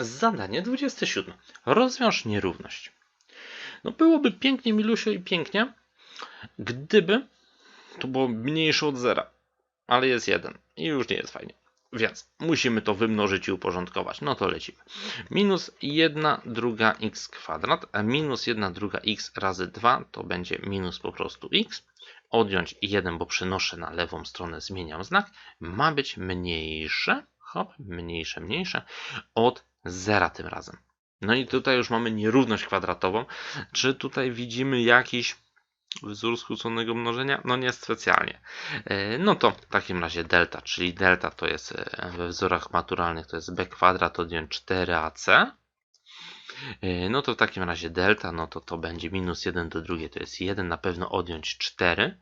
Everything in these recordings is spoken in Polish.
Zadanie 27. Rozwiąż nierówność. No byłoby pięknie, Milusio, i pięknie, gdyby to było mniejsze od zera, ale jest jeden i już nie jest fajnie. Więc musimy to wymnożyć i uporządkować. No to lecimy. Minus 1 druga x kwadrat, a minus 1 druga x razy 2 to będzie minus po prostu x. Odjąć 1, bo przenoszę na lewą stronę, zmieniam znak. Ma być mniejsze, hop, mniejsze, mniejsze od zera tym razem. No i tutaj już mamy nierówność kwadratową. Czy tutaj widzimy jakiś wzór skróconego mnożenia? No nie specjalnie. E, No to w takim razie delta, czyli delta to jest e, we wzorach maturalnych to jest b kwadrat odjąć 4ac. E, No to w takim razie delta, no to to będzie minus 1 do drugiej, to jest 1, na pewno odjąć 4.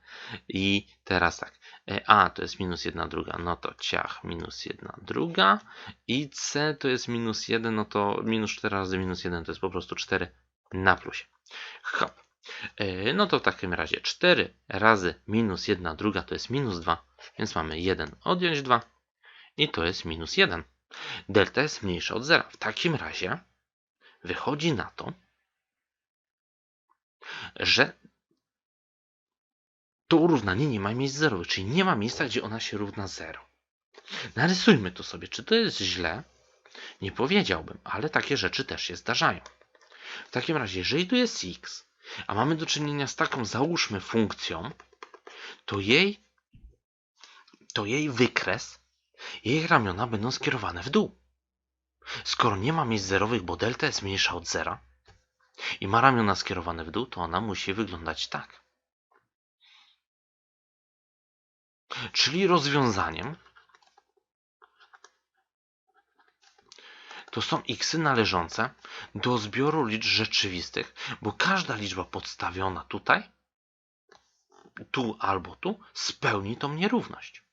I teraz tak, a to jest minus 1 druga, no to ciach minus 1 druga. I c to jest minus 1, no to minus 4 razy minus 1 to jest po prostu 4 na plusie. Hop. E, No to w takim razie 4 razy minus 1 druga to jest minus 2, więc mamy 1 odjąć 2 i to jest minus 1. Delta jest mniejsza od 0. W takim razie wychodzi na to, że to urównanie nie ma miejsc zerowych, czyli nie ma miejsca, gdzie ona się równa 0. Narysujmy to sobie. Czy to jest źle? Nie powiedziałbym, ale takie rzeczy też się zdarzają. W takim razie, jeżeli tu jest x, a mamy do czynienia z taką, załóżmy, funkcją, to jej, to jej wykres, jej ramiona będą skierowane w dół. Skoro nie ma miejsc zerowych, bo delta jest mniejsza od zera i ma ramiona skierowane w dół, to ona musi wyglądać tak. Czyli rozwiązaniem to są xy należące do zbioru liczb rzeczywistych, bo każda liczba podstawiona tutaj, tu albo tu, spełni tą nierówność.